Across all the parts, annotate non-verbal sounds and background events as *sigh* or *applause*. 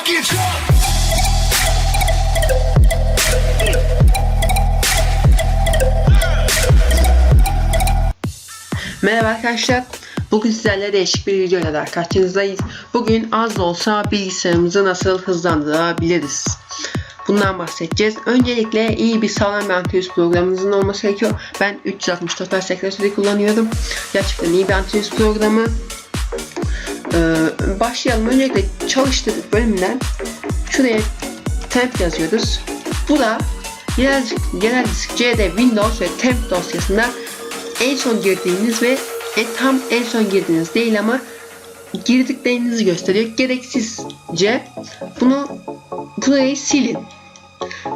fucking truck. Merhaba arkadaşlar. Bugün sizlerle değişik bir videoyla daha karşınızdayız. Bugün az da olsa bilgisayarımızı nasıl hızlandırabiliriz? Bundan bahsedeceğiz. Öncelikle iyi bir sağlam bir antivirüs programınızın olması gerekiyor. Ben 364 Tel Security kullanıyorum. Gerçekten iyi bir antivirüs programı. Ee, başlayalım. Öncelikle çalıştırdık bölümünden şuraya temp yazıyoruz. Bu da genel, genel disk CD Windows ve temp dosyasında en son girdiğiniz ve e, tam en son girdiğiniz değil ama girdiklerinizi gösteriyor. Gereksizce bunu burayı silin.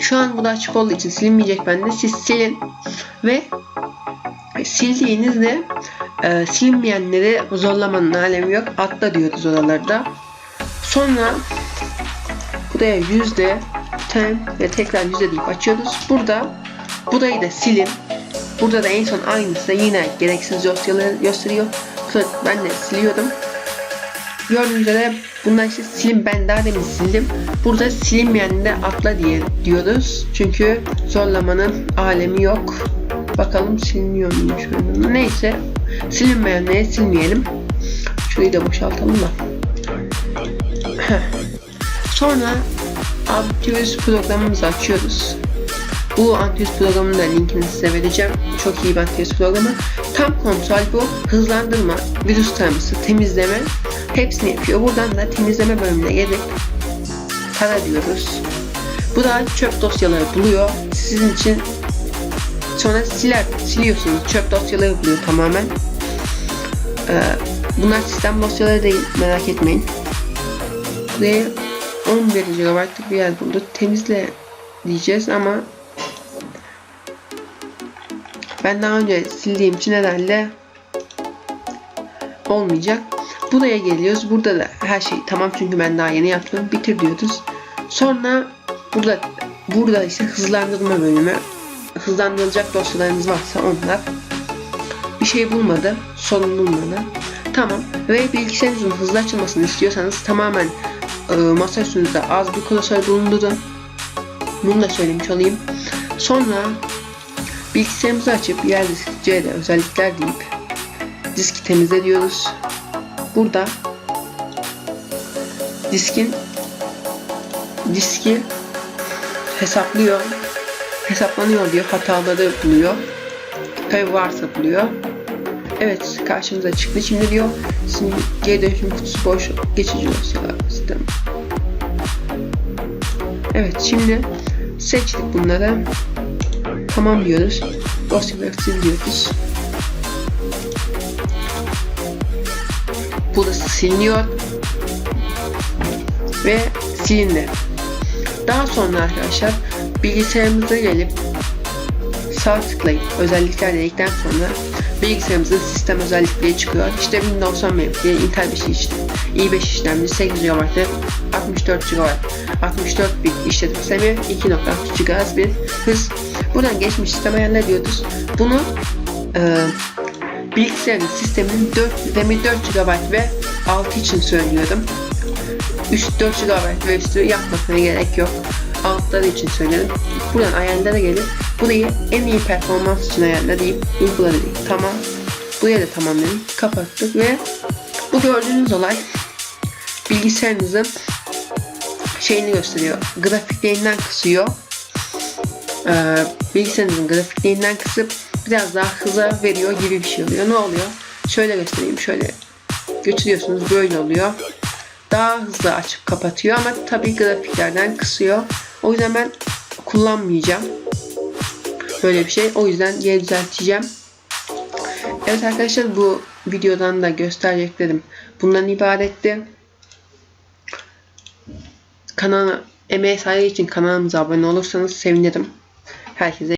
Şu an bu da açık olduğu için silinmeyecek bende. Siz silin ve sildiğinizde e, silinmeyenleri zorlamanın alemi yok. Atla diyoruz oralarda. Sonra buraya yüzde temp ve tekrar yüzde deyip açıyoruz. Burada burayı da silin. Burada da en son aynısı yine gereksiz gösteriyor. Sonra ben de siliyorum. Gördüğünüz üzere bunlar işte silin ben daha demin sildim. Burada silinmeyen de atla diye diyoruz. Çünkü zorlamanın alemi yok. Bakalım siliniyor muymuş. Neyse silinmeyenleri silmeyelim. Şurayı da boşaltalım da. *laughs* Sonra antivirüs programımızı açıyoruz. Bu antivirüs programının da linkini size vereceğim. Çok iyi bir antivirüs programı. Tam kontrol bu. Hızlandırma, virüs taraması, temizleme hepsini yapıyor. Buradan da temizleme bölümüne gelip tara diyoruz. Bu da çöp dosyaları buluyor. Sizin için sonra siler, siliyorsunuz. Çöp dosyaları buluyor tamamen. Ee, bunlar sistem dosyaları değil. Merak etmeyin. Ve 11 GB'lık bir yer buldu. Temizle diyeceğiz ama ben daha önce sildiğim için herhalde olmayacak. Buraya geliyoruz. Burada da her şey tamam çünkü ben daha yeni yaptım. Bitir diyoruz. Sonra burada burada işte hızlandırma bölümü. Hızlandırılacak dosyalarınız varsa onlar. Bir şey bulmadı. Sorun bulmadı. Tamam. Ve bilgisayarınızın hızlı açılmasını istiyorsanız tamamen e, masa üstünüzde az bir klasör bulundurun. Bunu da söylemiş olayım. Sonra bilgisayarımızı açıp yer disk C'de özellikler deyip diski temizle diyoruz. Burada diskin diski hesaplıyor. Hesaplanıyor diyor. Hataları buluyor. Tabi varsa buluyor. Evet karşımıza çıktı. Şimdi diyor şimdi geri dönüşüm kutusu boş geçici dosyalar sistem. Evet şimdi seçtik bunları. Tamam diyoruz. Dosyaları sil diyoruz. Burası siliniyor. Ve silindi. Daha sonra arkadaşlar bilgisayarımıza gelip sağ tıklayıp özellikler dedikten sonra bilgisayarımızın sistem özellikleri çıkıyor. İşte Windows 10 mevki, Intel 5 işlem, i5 işlemci 8 GB, 64 GB, 64 bit işletim sistemi, 2.6 GHz bir hız. Buradan geçmiş sistem ayarları diyoruz. Bunu e, bilgisayarın sisteminin 4, RAM'i 4 GB ve 6 için söylüyorum. Üst 4 GB ve üstü yapmasına gerek yok. Altları için söyledim. Buradan ayarlara gelip burayı en iyi performans için ayarla deyip uygula dedik. Tamam. Buraya da tamam dedik. Kapattık ve bu gördüğünüz olay bilgisayarınızın şeyini gösteriyor. Grafiklerinden kısıyor. Ee, bilgisayarınızın grafiklerinden kısıp biraz daha hıza veriyor gibi bir şey oluyor. Ne oluyor? Şöyle göstereyim. Şöyle götürüyorsunuz. Böyle oluyor. Daha hızlı açıp kapatıyor ama tabii grafiklerden kısıyor. O yüzden ben kullanmayacağım. Böyle bir şey. O yüzden geri düzelteceğim. Evet arkadaşlar bu videodan da göstereceklerim bundan ibaretti. Kanala emeğe saygı için kanalımıza abone olursanız sevinirim. Herkese